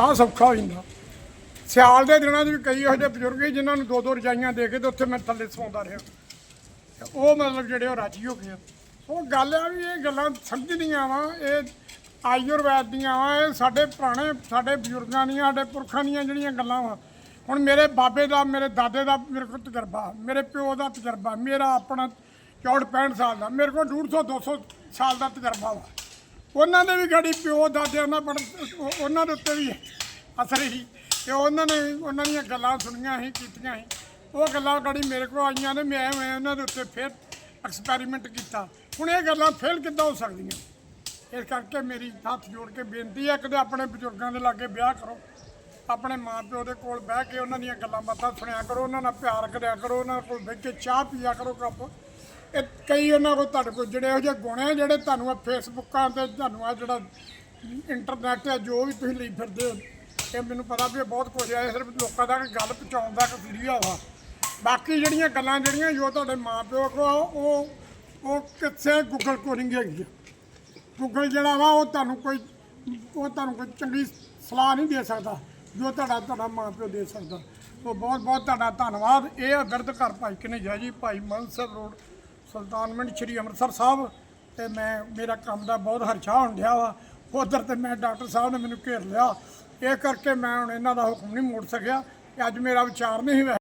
ਆਹ ਸੌਖਾ ਹੋ ਜਾਂਦਾ। ਸਿਆਲ ਦੇ ਦਿਨਾਂ 'ਚ ਵੀ ਕਈ ਇਹੋ ਜਿਹੇ ਬਜ਼ੁਰਗ ਸੀ ਜਿਨ੍ਹਾਂ ਨੂੰ ਦੋ ਦੋ ਰਜਾਈਆਂ ਦੇ ਕੇ ਤੇ ਉੱਥੇ ਮੈਂ ਥੱਲੇ ਸੌਂਦਾ ਰਿਹਾ। ਤੇ ਉਹ ਮਤਲਬ ਜਿਹੜੇ ਉਹ ਰਾਜੀ ਹੋ ਗਏ ਆ। ਉਹ ਗੱਲ ਆ ਵੀ ਇਹ ਗੱਲਾਂ ਸਮਝਦੀਆਂ ਵਾ, ਇਹ ਆਯੁਰਵੈਦ ਦੀਆਂ ਵਾ, ਇਹ ਸਾਡੇ ਪੁਰਾਣੇ ਸਾਡੇ ਬਜ਼ੁਰਗਾਂ ਦੀਆਂ, ਸਾਡੇ ਪੁਰਖਾਂ ਦੀਆਂ ਜਿਹੜੀਆਂ ਗੱਲਾਂ ਵਾ। ਹੁਣ ਮੇਰੇ ਬਾਬੇ ਦਾ, ਮੇਰੇ ਦਾਦੇ ਦਾ ਮੇਰੇ ਕੋਲ ਤਜਰਬਾ, ਮੇਰੇ ਪਿਓ ਦਾ ਤਜਰਬਾ, ਮੇਰਾ ਆਪਣਾ 64 65 ਸਾਲ ਦਾ, ਮੇਰੇ ਕੋਲ 150 200 ਸਾਲ ਦਾ ਤਜਰਬਾ ਵਾ। ਉਹਨਾਂ ਦੇ ਵੀ ਗਾੜੀ ਪਿਓ ਦਾਦੇ ਉਹਨਾਂ ਬੜ ਉਹ- ਉਹਨਾਂ ਦੇ ਉੱਤੇ ਵੀ ਅਸਰ ਹੀ ਤੇ ਉਹਨਾਂ ਨੇ ਉਹਨਾਂ ਦੀਆਂ ਗੱਲਾਂ ਸੁਣੀਆਂ ਸੀ, ਕੀਤੀਆਂ ਸੀ। ਉਹ ਗੱਲਾਂ ਗਾੜੀ ਮੇਰੇ ਕੋਲ ਆਈਆਂ ਨੇ, ਮੈਂ ਮੈਂ ਉਹਨਾਂ ਦੇ ਉੱਤੇ ਫਿਰ ਐਕਸਪੈਰੀਮੈਂਟ ਕੀਤਾ। ਹੁਣ ਇਹ ਗੱਲਾਂ ਫੇਲ ਕਿੱਦਾਂ ਹੋ ਸਕਦੀਆਂ? ਇਸ ਕਰਕੇ ਮੇਰੀ ਹੱਥ ਜੋੜ ਕੇ ਬੇਨਤੀ ਹੈ ਕਿ ਆਪਣੇ ਬਜ਼ੁਰਗਾਂ ਦੇ ਲਾਗੇ ਵਿਆਹ ਕਰੋ। ਆਪਣੇ ਮਾਪਿਓ ਦੇ ਕੋਲ ਬਹਿ ਕੇ ਉਹਨਾਂ ਦੀਆਂ ਗੱਲਾਂ ਬਾਤਾਂ ਸੁਣਿਆ ਕਰੋ, ਉਹਨਾਂ ਨਾਲ ਪਿਆਰ ਕਰਿਆ ਕਰੋ, ਉਹਨਾਂ ਕੋਲ ਬਹਿ ਕੇ ਚਾਹ ਪੀਆ ਕਰੋ ਕੱਪ। ਇਹ ਕਈ ਉਹਨਾਂ ਕੋਲ ਤੁਹਾਡੇ ਕੋਲ ਜਿਹੜੇ ਇਹੋ ਜਿਹੇ ਗੁਣ ਹੈ, ਜਿਹੜੇ ਤੁਹਾਨੂੰ ਆ ਫੇਸਬੁੱਕਾਂ ਤੇ ਤੁਹਾਨੂੰ ਆ ਜਿਹੜਾ ਇੰਟਰਨੈਟ ਹੈ, ਜੋ ਵੀ ਤੁਸੀਂ ਲਈ ਫਿਰਦੇ ਹੋ, ਇਹ ਮੈਨੂੰ ਪਤਾ ਵੀ ਇਹ ਬਹੁਤ ਕੁਝ ਹੈ, ਇਹ ਸਿਰਫ ਲੋਕਾਂ ਤੱਕ ਗੱਲ ਪਹੁੰਚਾਉਣ ਦਾ ਇੱਕ ਜ਼ਰੀਆ ਵਾ। ਬਾਕੀ ਜਿਹੜੀਆਂ ਗੱਲਾਂ ਜਿਹੜੀਆਂ ਜੋ ਤੁਹਾਡੇ ਮਾਪਿਓ ਕੋ ਉਹ ਉਹ ਕਿਸੇ ਗੂਗਲ ਕੋ ਨਹੀਂ ਹੈਗੀ ਗੂਗਲ ਜਿਹੜਾ ਵਾ, ਉਹ ਤੁਹਾਨੂੰ ਕੋਈ, ਉਹ ਤੁਹਾਨੂੰ ਕੋਈ ਚੰਗੀ ਸਲਾਹ ਨਹੀਂ ਦੇ ਸਕਦਾ, ਜੋ ਤੁਹਾਡਾ ਤੁਹਾਡਾ ਮਾਂ ਪਿਓ ਦੇ ਸਕਦਾ। ਉਹ ਬਹੁਤ ਬਹੁਤ ਤੁਹਾਡਾ ਧੰਨਵਾਦ। ਇਹ ਆ ਘਰ ਭਾਈ ਕਨੇਜਾ ਜੀ, ਭਾਈ ਮਨਸਰ ਰੋਡ ਸੁਲਤਾਨਮੰਡ ਸ਼੍ਰੀ ਅੰਮ੍ਰਿਤਸਰ ਸਾਹਿਬ ਤੇ ਮੈਂ, ਮੇਰਾ ਕੰਮ ਦਾ ਬਹੁਤ ਹਰਸ਼ਾ ਹੋਣ ਡਿਆ ਵਾ। ਉਧਰ ਤੇ ਮੈਂ ਡਾਕਟਰ ਸਾਹਿਬ ਨੇ ਮੈਨੂੰ ਘੇਰ ਲਿਆ। ਇਹ ਕਰਕੇ ਮੈਂ ਹੁਣ ਇਹਨਾਂ ਦਾ ਹੁਕਮ ਨਹੀਂ ਮੋੜ ਸਕਿਆ। ਅੱਜ ਮੇਰਾ ਵਿਚਾਰ ਨਹੀਂ ਹੋਇਆ